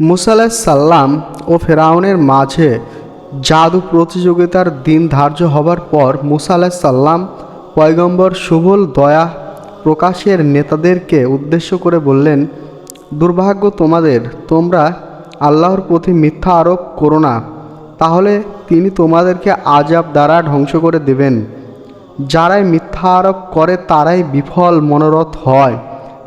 মুসা সাল্লাম ও ফেরাউনের মাঝে জাদু প্রতিযোগিতার দিন ধার্য হবার পর মুসা সাল্লাম পয়গম্বর সুবল দয়া প্রকাশের নেতাদেরকে উদ্দেশ্য করে বললেন, দুর্ভাগ্য তোমাদের, তোমরা আল্লাহর প্রতি মিথ্যা আরোপ করো না। তাহলে তিনি তোমাদেরকে আজাব দ্বারা ধ্বংস করে দেবেন। যারাই মিথ্যা আরোপ করে, তারাই বিফল, মনোরথ হয়।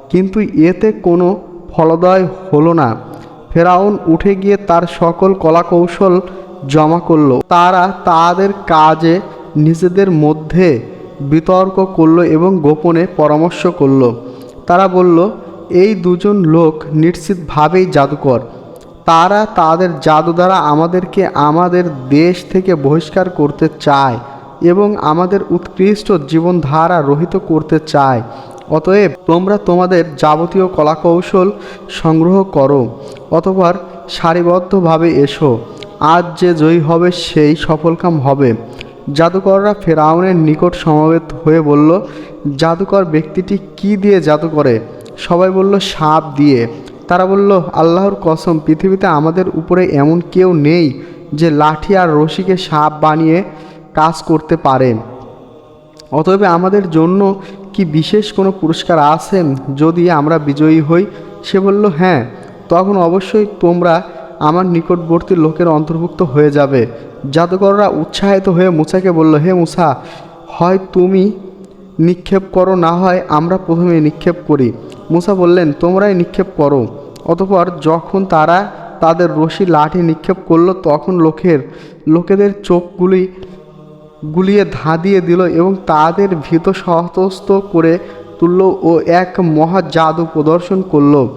কিন্তু এতে কোনো ফলদয় হলো না। ফেরাউন উঠে গিয়ে তার সকল কলাকৌশল জমা করল। তারা তাদের কাজে নিজেদের মধ্যে বিতর্ক করল এবং গোপনে পরামর্শ করল। তারা বলল, এই দুজন লোক নিশ্চিতভাবেই জাদুকর। তারা তাদের জাদু দ্বারা আমাদেরকে আমাদের দেশ থেকে বহিষ্কার করতে চায় এবং আমাদের উৎকৃষ্ট জীবনধারা রহিত করতে চায়। অতএব তোমরা তোমাদের যাবতীয় কলাকৌশল সংগ্রহ করো, অতপর সারিবদ্ধভাবে এসো। আজ যে জয়ী হবে সেই সফলকাম হবে। জাদুকররা ফেরাউনের নিকট সমবেত হয়ে বলল, জাদুকর ব্যক্তিটি কি দিয়ে জাদু করে? সবাই বলল, সাপ দিয়ে। তারা বলল, আল্লাহর কসম, পৃথিবীতে আমাদের উপরে এমন কেউ নেই যে লাঠি আর রশিকে সাপ বানিয়ে কাজ করতে পারে। অতএব আমাদের জন্য কি বিশেষ কোনো পুরস্কার আছেন? যদি আমরা বিজয়ী হই, সে বলল হ্যাঁ তখন অবশ্যই তোমরা আমার নিকটবর্তী লোকের অন্তর্ভুক্ত হয়ে যাবে। জাদুকররা উৎসাহিত হয়ে মুসাকে বলল, হে মুসা, হয় তুমি নিক্ষেপ করো, না হয় আমরা প্রথমে নিক্ষেপ করি। মুসা বললেন, তোমরাই নিক্ষেপ করো। অতপর যখন তারা তাদের রশি লাঠি নিক্ষেপ করল, তখন লোকের, লোকেদের চোখগুলি গুলিয়ে ধাঁধিয়ে দিল এবং তাদের ভীত সহস্ত করে তুলল ও এক মহা জাদু প্রদর্শন করল।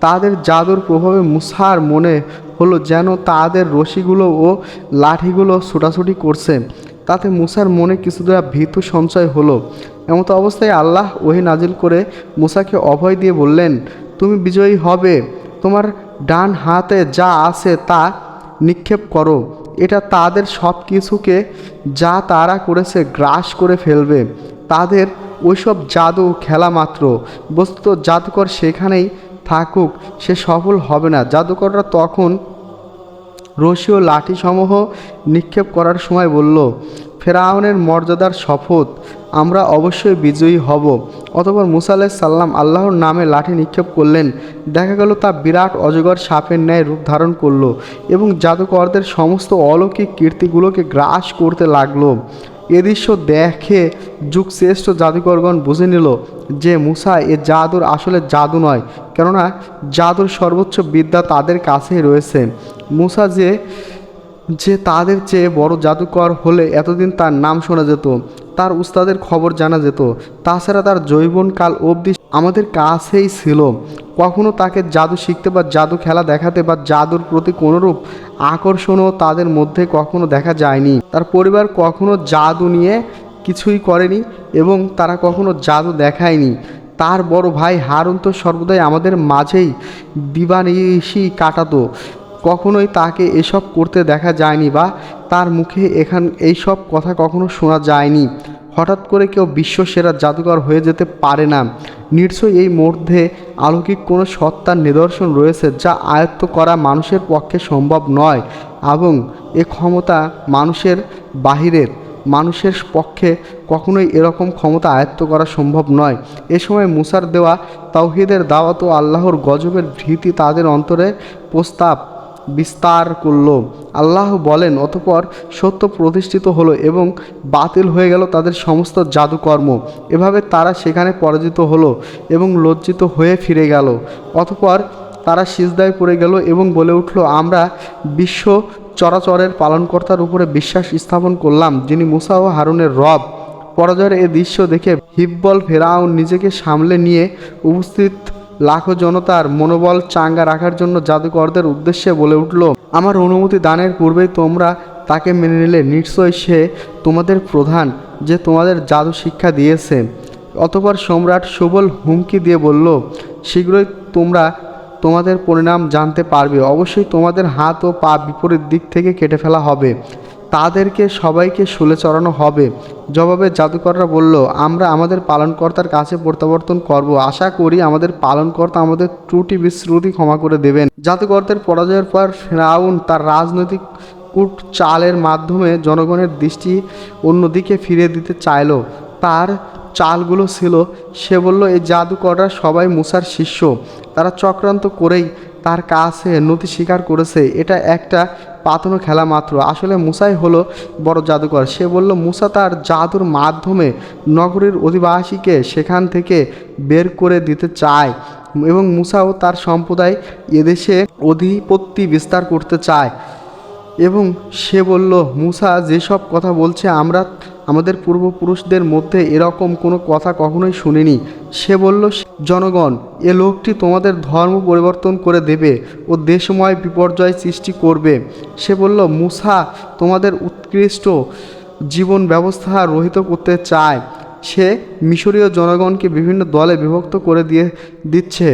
তাদের জাদুর প্রভাবে মুসার মনে হলো যেন তাদের রশিগুলো ও লাঠিগুলো ছোটাছুটি করছে। তাতে মুসার মনে কিছুটা ভীত সঞ্চয় হলো। এমতো অবস্থায় আল্লাহ ওহি নাজিল করে মুসাকে অভয় দিয়ে বললেন, তুমি বিজয়ী হবে। তোমার ডান হাতে যা আছে তা নিক্ষেপ করো। এটা তাদের সব কিছুকে যা তারা করেছে গ্রাস করে ফেলবে। তাদের ওইসব জাদু খেলা মাত্র। বস্তুত জাদুকর সেখানেই থাকুক, সে সফল হবে না। জাদুকররা তখন রশি ও লাঠিসমূহ নিক্ষেপ করার সময় বলল ফেরাউনের মর্যাদার শপথ, আমরা অবশ্যই বিজয়ী হব। অতপর মুসা আলাহ সাল্লাম আল্লাহর নামে লাঠি নিক্ষেপ করলেন। দেখা গেল তা বিরাট অজগর সাপের ন্যায় রূপ ধারণ করল এবং জাদুকরদের সমস্ত অলৌকিক কীর্তিগুলোকে গ্রাস করতে লাগল। এ দৃশ্য দেখে যুগ শ্রেষ্ঠ জাদুকরগণ বুঝে নিল যে মুসা এ জাদুর আসলে জাদু নয়, কেননা জাদুর সর্বোচ্চ বিদ্যা তাদের কাছেই রয়েছে। মুসা যে যে তাদের চেয়ে বড় জাদুকর হলে এতদিন তার নাম শোনা যেত, তার উস্তাদের খবর জানা যেত। তাছাড়া তার যৌবনকাল অবধি আমাদের কাছেই ছিল। কখনো তাকে জাদু শিখতে বা জাদু খেলা দেখাতে বা জাদুর প্রতি কোনোরূপ আকর্ষণও তাদের মধ্যে কখনো দেখা যায়নি। তার পরিবার কখনো জাদু নিয়ে কিছুই করেনি এবং তারা কখনো জাদু দেখায়নি। তার বড় ভাই হারুন তো সর্বদাই আমাদের মাঝেই দিবানিশি কাটাতো। কখনোই তাকে এসব করতে দেখা যায়নি বা তার মুখে এখান, এইসব কথা কখনো শোনা যায়নি। হঠাৎ করে কেউ বিশ্ব সেরা জাদুকর হয়ে যেতে পারে না। নিশ্চয়ই এই মধ্যে অলৌকিক কোনো সত্তার নিদর্শন রয়েছে যা আয়ত্ত করা মানুষের পক্ষে সম্ভব নয় এবং এ ক্ষমতা মানুষের বাহিরের, মানুষের পক্ষে কখনোই এরকম ক্ষমতা আয়ত্ত করা সম্ভব নয়। এ সময় মুসার দেওয়া তাওহিদের দাওয়াত ও আল্লাহর গজবের ভীতি তাদের অন্তরে প্রস্তাব বিস্তার করল। আল্লাহ বলেন, অতপর সত্য প্রতিষ্ঠিত হলো এবং বাতিল হয়ে গেল তাদের সমস্ত জাদুকর্ম। এভাবে তারা সেখানে পরাজিত হলো এবং লজ্জিত হয়ে ফিরে গেল। অতপর তারা সিজদায় পড়ে গেল এবং বলে উঠল, আমরা বিশ্ব চরাচরের পালনকর্তার উপরে বিশ্বাস স্থাপন করলাম, যিনি মুসা ও হারুনের রব। পরাজয়ের এ দৃশ্য দেখে হিব্বল ফেরাউন নিজেকে সামলে নিয়ে উপস্থিত লাখো জনতার মনোবল চাঙ্গা রাখার জন্য জাদুকরদের উদ্দেশ্যে বলে উঠল, আমার অনুমতি দানের পূর্বেই তোমরা তাকে মেনে নিলে। নিশ্চয়ই সে তোমাদের প্রধান যে তোমাদের জাদু শিক্ষা দিয়েছে। অতপর সম্রাট সুবল হুমকি দিয়ে বলল, শীঘ্রই তোমরা তোমাদের পরিণাম জানতে পারবে। অবশ্যই তোমাদের হাত ও পা বিপরীত দিক থেকে কেটে ফেলা হবে। তাদেরকে সবাইকে শুলে চড়ানো হবে। জবাবে জাদুকররা বলল, আমরা আমাদের পালনকর্তার কাছে প্রত্যাবর্তন করব। আশা করি আমাদের পালনকর্তা আমাদের ত্রুটি বিশ্রুতি ক্ষমা করে দেবেন। জাদুকরদের পরাজয়ের পর ফেরাউন তার রাজনৈতিক কূট চালের মাধ্যমে জনগণের দৃষ্টি অন্যদিকে ফিরিয়ে দিতে চাইল। তার চালগুলো ছিল, সে বলল, এই জাদুকররা সবাই মুসার শিষ্য। তারা চক্রান্ত করেই তার কাছে নথি স্বীকার করেছে, এটা একটা পাতানো খেলা মাত্র। আসলে মুসাই হলো বড় জাদুকর। সে বলল, মুসা তার জাদুর মাধ্যমে নগরীর অধিবাসীকে সেখান থেকে বের করে দিতে চায় এবং মুসাও তার সম্প্রদায় এদেশে অধিপত্তি বিস্তার করতে চায়। এবং সে বলল, মুসা যেসব কথা বলছে, আমরা আমাদের পূর্বপুরুষদের মধ্যে এরকম কোনো কথা কখনোই শুনিনি। সে বলল, জনগণ, এ লোকটি তোমাদের ধর্ম পরিবর্তন করে দেবে ও দেশময় বিপর্যয় সৃষ্টি করবে। সে বলল, মুসা তোমাদের উৎকৃষ্ট জীবন ব্যবস্থা রহিত করতে চায়। সে মিশরীয় জনগণকে বিভিন্ন দলে বিভক্ত করে দিয়ে দিচ্ছে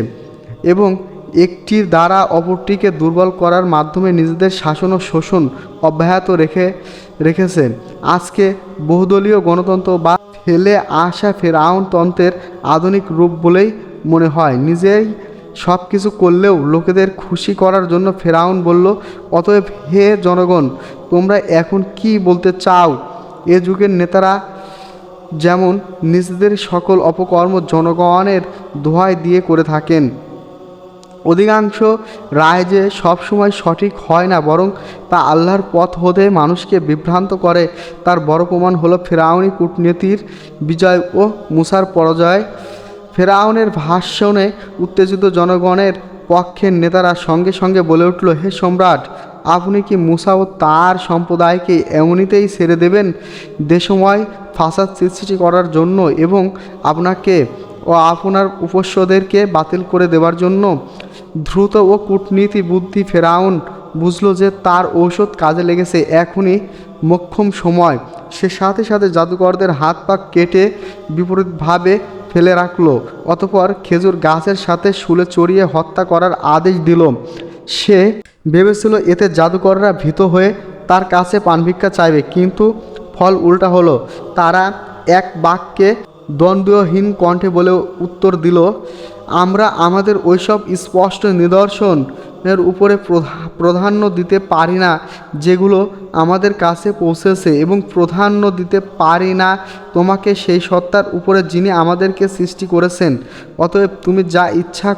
এবং একটির দ্বারা অপরটিকে দুর্বল করার মাধ্যমে নিজেদের শাসন ও শোষণ অব্যাহত রেখে রেখেছে আজকে বহুদলীয় গণতন্ত্র বা ফেলে আসা ফেরাউন তন্ত্রের আধুনিক রূপ বলেই মনে হয়। নিজেই সব কিছু করলেও লোকেদের খুশি করার জন্য ফেরাউন বলল, অতএব হে জনগণ, তোমরা এখন কি বলতে চাও? এ যুগের নেতারা যেমন নিজেদের সকল অপকর্ম জনগণের দোহাই দিয়ে করে থাকেন। অধিকাংশ রায় যে সবসময় সঠিক হয় না, বরং তা আল্লাহর পথ হতে মানুষকে বিভ্রান্ত করে, তার বড় প্রমাণ হলো ফেরাউনি কূটনীতির বিজয় ও মুসার পরাজয়। ফেরাউনের ভাষণে উত্তেজিত জনগণের পক্ষের নেতারা সঙ্গে সঙ্গে বলে উঠল, হে সম্রাট, আপনি কি মুসা ও তার সম্প্রদায়কে এমনিতেই ছেড়ে দেবেন দেশময় ফাসাদ সৃষ্টি করার জন্য এবং আপনাকে ও আপনার উপস্যদেরকে বাতিল করে দেওয়ার জন্য? দ্রুত ও কূটনীতি বুদ্ধি ফেরাউন বুঝলো যে তার ঔষধ কাজে লেগেছে এখনই মক্ষম সময়। সে সাথে সাথে জাদুকরদের হাত পা কেটে বিপরীতভাবে ফেলে রাখল, অতপর খেজুর গাছের সাথে শুলে চড়িয়ে হত্যা করার আদেশ দিল। সে ভেবেছিল এতে জাদুকররা ভীত হয়ে তার কাছে পানভিক্ষা চাইবে, কিন্তু ফল উল্টা হলো। তারা এক বাক্যে দ্বন্দ্বহীন কণ্ঠে বলে উত্তর দিল আমরা আমাদের ওইসব স্পষ্ট নিদর্শনের উপরে প্রধা- প্রাধান্য দিতে পারি না, যেগুলো আমাদের কাছে পৌঁছেছে এবং প্রাধান্য দিতে পারি না তোমাকে সেই সত্তার উপরে যিনি আমাদেরকে সৃষ্টি করেছেন। অতএব তুমি যা ইচ্ছা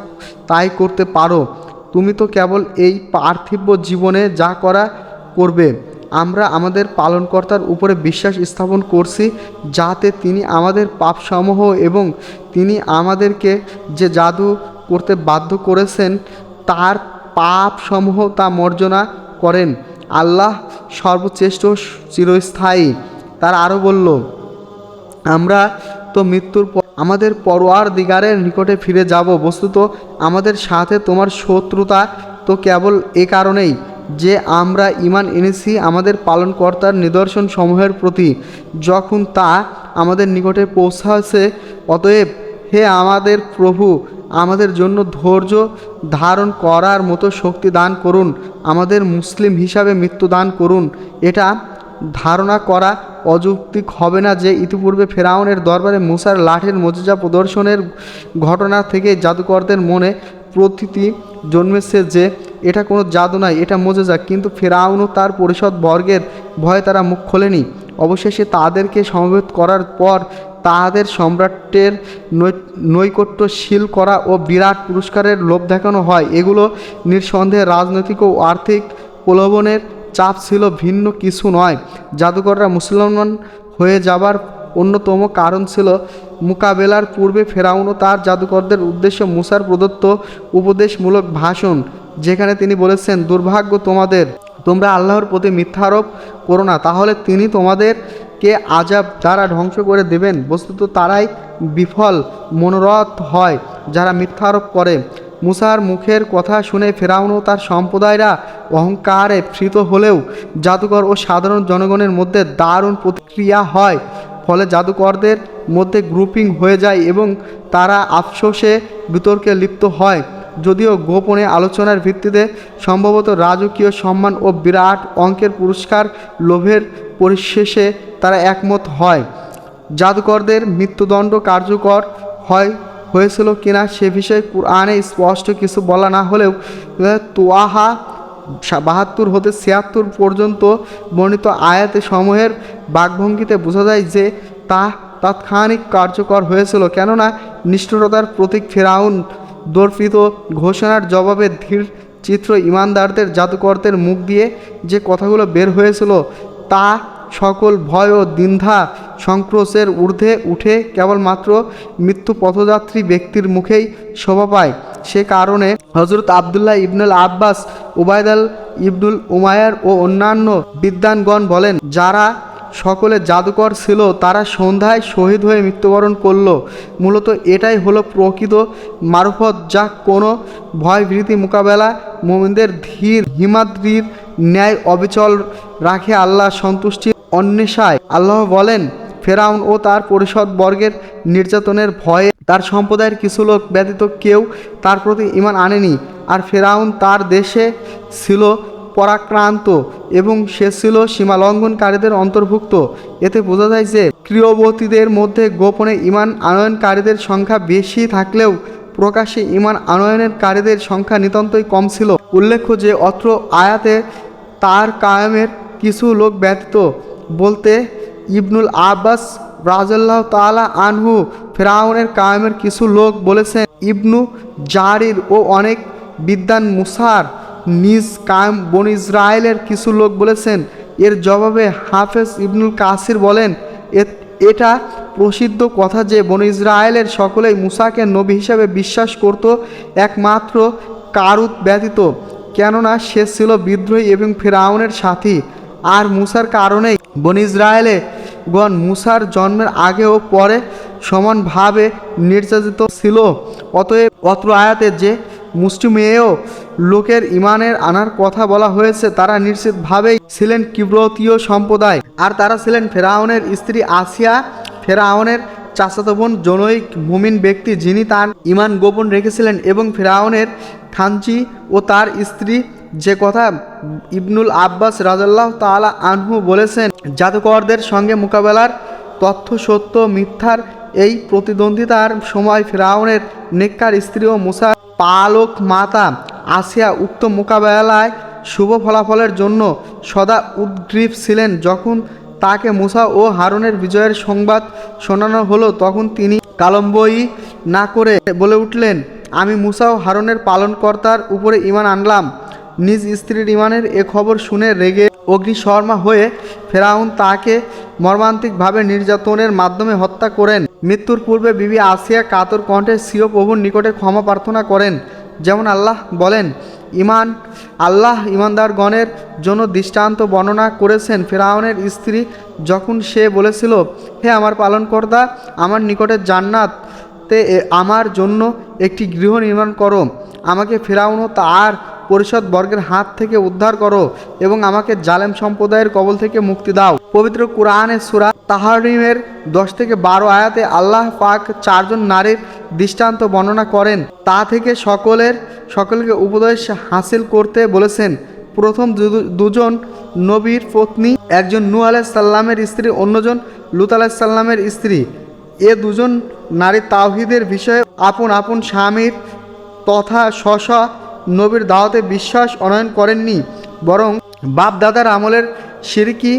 তাই করতে পারো। তুমি তো কেবল এই পার্থিব জীবনে যা করা করবে। আমরা আমাদের পালনকর্তার উপরে বিশ্বাস স্থাপন করছি যাতে তিনি আমাদের পাপসমূহ এবং তিনি আমাদেরকে যে জাদু করতে বাধ্য করেছেন, তার পাপসমূহ তা মর্জনা করেন। আল্লাহ সর্বশ্রেষ্ঠ চিরস্থায়ী। তার আরও বলল, আমরা তো মৃত্যুর পর আমাদের পরোয়ার দিগারের নিকটে ফিরে যাব। বস্তুত আমাদের সাথে তোমার শত্রুতা তো কেবল এ কারণেই। যে আমরা ইমান এনেছি আমাদের পালনকর্তার নিদর্শন সমূহের প্রতি, যখন তা আমাদের নিকটে পৌঁছাছে অতএব হে আমাদের প্রভু, আমাদের জন্য ধৈর্য ধারণ করার মতো শক্তি দান করুন, আমাদের মুসলিম হিসাবে মৃত্যু দান করুন। এটা ধারণা করা অযৌক্তিক হবে না যে ইতিপূর্বে ফেরাউনের দরবারে মুসার লাঠের মজিজা প্রদর্শনের ঘটনা থেকে জাদুকরদের মনে প্রতীতি জন্মেছে যে এটা কোনো জাদু নয় এটা মজেজা। কিন্তু ফেরাউন ও তার পরিষদ বর্গের ভয়ে তারা মুখ খোলেনি। অবশেষে তাদেরকে সমবেত করার পর তাহাদের সম্রাটের নৈ- নৈকট্যশীল করা ও বিরাট পুরস্কারের লোভ দেখানো হয়। এগুলো নিঃসন্দেহে রাজনৈতিক ও আর্থিক প্রলোভনের চাপ ছিল, ভিন্ন কিছু নয়। জাদুকররা মুসলমান হয়ে যাবার অন্যতম কারণ ছিল মোকাবেলার পূর্বে ফেরাউন ও তার জাদুকরদের উদ্দেশ্য মুসার প্রদত্ত উপদেশমূলক ভাষণ। যেখানে তিনি বলেছেন, দুর্ভাগ্য তোমাদের, তোমরা আল্লাহর প্রতি মিথ্যা আরোপ করো না। তাহলে তিনি তোমাদেরকে আজাব দ্বারা ধ্বংস করে দেবেন, বস্তুত তারাই বিফল, মনোরথ হয় যারা মিথ্যা আরোপ করে। মুসার মুখের কথা শুনে ফেরাউন ও তার সম্প্রদায়রা অহংকারে ফৃত হলেও জাদুকর ও সাধারণ জনগণের মধ্যে দারুণ প্রতিক্রিয়া হয়। ফলে জাদুকরদের মধ্যে গ্রুপিং হয়ে যায় এবং তারা আফসোসে বিতর্কে লিপ্ত হয়। যদিও গোপনে আলোচনার ভিত্তিতে সম্ভবত রাজকীয় সম্মান ও বিরাট অঙ্কের পুরস্কার লোভের পরিশেষে তারা একমত হয়। জাদুকরদের মৃত্যুদণ্ড কার্যকর হয়, হয়েছিল কিনা সে বিষয়ে কোরআনে স্পষ্ট কিছু বলা না হলেও তোয়াহা বাহাত্তর হতে ছিয়াত্তর পর্যন্ত বর্ণিত আয়াতে সমূহের বাকভঙ্গিতে বোঝা যায় যে তা তাৎক্ষণিক কার্যকর হয়েছিল কেননা নিষ্ঠুরতার প্রতীক ফেরাউন দর্পিত ঘোষণার জবাবে ধীর চিত্র ইমানদারদের জাদুকরদের মুখ দিয়ে যে কথাগুলো বের হয়েছিল তা সকল ভয় ও দ্বিন্ধা সংক্রোশের ঊর্ধ্বে উঠে কেবলমাত্র মৃত্যু পথযাত্রী ব্যক্তির মুখেই শোভা পায়। সে কারণে হজরত আবদুল্লাহ ইবনুল আব্বাস, উবায়দাল ইবনুল উমায়ার ও অন্যান্য বিদ্বানগণ বলেন, যারা সকলে জাদুকর ছিল, তারা সন্ধ্যায় শহীদ হয়ে মৃত্যুবরণ করল। মূলত এটাই হলো প্রকৃত মারফত, যা কোনো ভয়ভীতি মোকাবেলা মোমিনদের ধীর হিমাদ্রির ন্যায় অবিচল রাখে আল্লাহ সন্তুষ্টি অন্বেষায়। আল্লাহ বলেন, ফেরাউন ও তার পরিষদ বর্গের নির্যাতনের ভয়ে তার সম্প্রদায়ের কিছু লোক ব্যতীত কেউ তার প্রতি ইমান আনেনি। আর ফেরাউন তার দেশে ছিল পরাক্রান্ত এবং সে ছিল সীমা লঙ্ঘনকারীদের অন্তর্ভুক্ত। এতে বোঝা যায় যে ক্রিয়বতীদের মধ্যে গোপনে ইমান আনয়নকারীদের সংখ্যা বেশি থাকলেও প্রকাশ্যে ইমান আনয়নকারীদের সংখ্যা নিতান্তই কম ছিল। উল্লেখ্য যে অত্র আয়াতে তার কায়েমের কিছু লোক ব্যতীত বলতে ইবনুল আব্বাস রাজাল্লাহ তালা আনহু ফেরাউনের কায়েমের কিছু লোক বলেছেন, ইবনু জারির ও অনেক বিদ্যান মুসার নিজ কায়েম বন ইসরায়েলের কিছু লোক বলেছেন, এর জবাবে হাফেজ ইবনুল কাসির বলেন "এ- এটা প্রসিদ্ধ কথা যে বন ইসরায়েলের সকলেই মুসাকে নবী হিসাবে বিশ্বাস করত, একমাত্র কারুত ব্যতীত, কেননা সে ছিল বিদ্রোহী এবং ফেরাউনের সাথী, আর মুসার কারণেই বন ইসরায়েলে গণ মুসার জন্মের আগে ও পরে সমানভাবে নির্যাতিত ছিল, অতএব অত্র আয়াতে যে মুষ্টিমেয় লোকের ইমানের আনার কথা বলা হয়েছে, তারা নিশ্চিতভাবেই ছিলেন কিব্রতীয় সম্প্রদায়। আর তারা ছিলেন ফেরাউনের স্ত্রী আসিয়া, ফেরাউনের চাচাতো বোন জনৈক মুমিন ব্যক্তি, যিনি তার ইমান গোপন রেখেছিলেন এবং ফেরাউনের খানচি ও তার স্ত্রী, যে কথা ইবনুল আব্বাস রাজাল্লাহ তাআলা আনহু বলেছেন, জাদুকরদের সঙ্গে মোকাবেলার তথ্য, সত্য, মিথ্যার এই প্রতিদ্বন্দ্বিতার সময় ফেরাউনের নেককার স্ত্রী ও মুসা পালক মাতা আসিয়া উক্ত মোকাবেলায় শুভ ফলাফলের জন্য সদা উদ্গ্রীব ছিলেন। যখন তাকে মুসা ও হারুনের বিজয়ের সংবাদ শোনানো হলো, তখন তিনি কালম্বই না করে বলে উঠলেন, আমি মুসা ও হারুনের পালনকর্তার উপরে ইমান আনলাম। নিজ স্ত্রীর ইমানের এ খবর শুনে রেগে অগ্নিশর্মা হয়ে ফেরাউন তাকে মর্মান্তিকভাবে নির্যাতনের মাধ্যমে হত্যা করেন। মৃত্যুর পূর্বে বিবি আসিয়া কাতর কণ্ঠে সিও প্রভুর নিকটে ক্ষমা প্রার্থনা করেন। যেমন আল্লাহ বলেন, ইমান, আল্লাহ ইমানদারগণের জন্য দৃষ্টান্ত বর্ণনা করেছেন ফেরাউনের স্ত্রী যখন সে বলেছিল, হে আমার পালনকর্তা, আমার নিকটে জান্নাত তে আমার জন্য একটি গৃহ নির্মাণ করো। আমাকে ফেরাউন ও তার পরিষদ বর্গের হাত থেকে উদ্ধার করো এবং আমাকে জালেম সম্প্রদায়ের কবল থেকে মুক্তি দাও। পবিত্র কোরআনের সুরা তাহারিমের দশ থেকে বারো আয়াতে আল্লাহ পাক চারজন নারীর দৃষ্টান্ত বর্ণনা করেন। তা থেকে সকলের, সকলকে উপদেশ হাসিল করতে বলেছেন। প্রথম দুজন নবীর পত্নী, একজন নূ আলাইসাল্লামের স্ত্রী, অন্যজন লুত আলাইসাল্লামের স্ত্রী। এ দুজন নারী তাওহিদের বিষয়ে আপন আপন স্বামীর তথা স্ব নবীর দাওয়াতে বিশ্বাস অনয়ন করেননি, বরং বাপদাদার আমলের সিরকি,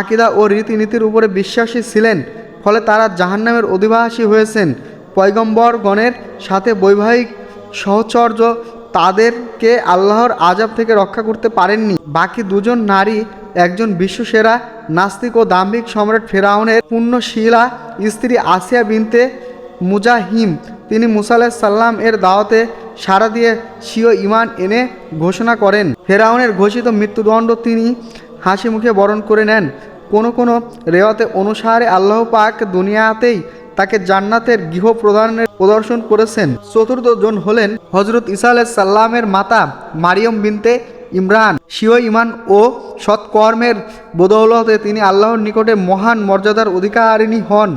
আকিদা ও রীতিনীতির উপরে বিশ্বাসী ছিলেন, ফলে তারা জাহান্নামের অধিবাসী হয়েছেন। পয়গম্বরগণের সাথে বৈবাহিক সহচর্য তাদেরকে আল্লাহর আজাব থেকে রক্ষা করতে পারেননি। বাকি দুজন নারী, একজন বিশ্বসেরা, নাস্তিক ও দাম্ভিক সম্রাট ফেরাউনের পুণ্যশীলা স্ত্রী আসিয়া বিনতে মুজাহিম। তিনি মুসা সাল্লাম এর দাওয়াতে সাড়া দিয়ে স্বীয় ইমান এনে ঘোষণা করেন। ফেরাউনের ঘোষিত মৃত্যুদণ্ড তিনি হাসি মুখে বরণ করে নেন। কোনো কোনো রেওয়াতে অনুসারে আল্লাহ পাক দুনিয়াতেই তাকে জান্নাতের গৃহ প্রদানের প্রদর্শন করেছেন। চতুর্থ জন হলেন হজরত ইসা আলাহ সাল্লামের মাতা মারিয়ম বিনতে ইমরান। স্বীয় ইমান ও সৎকর্মের বদৌলতে তিনি আল্লাহর নিকটে মহান মর্যাদার অধিকারিণী হন।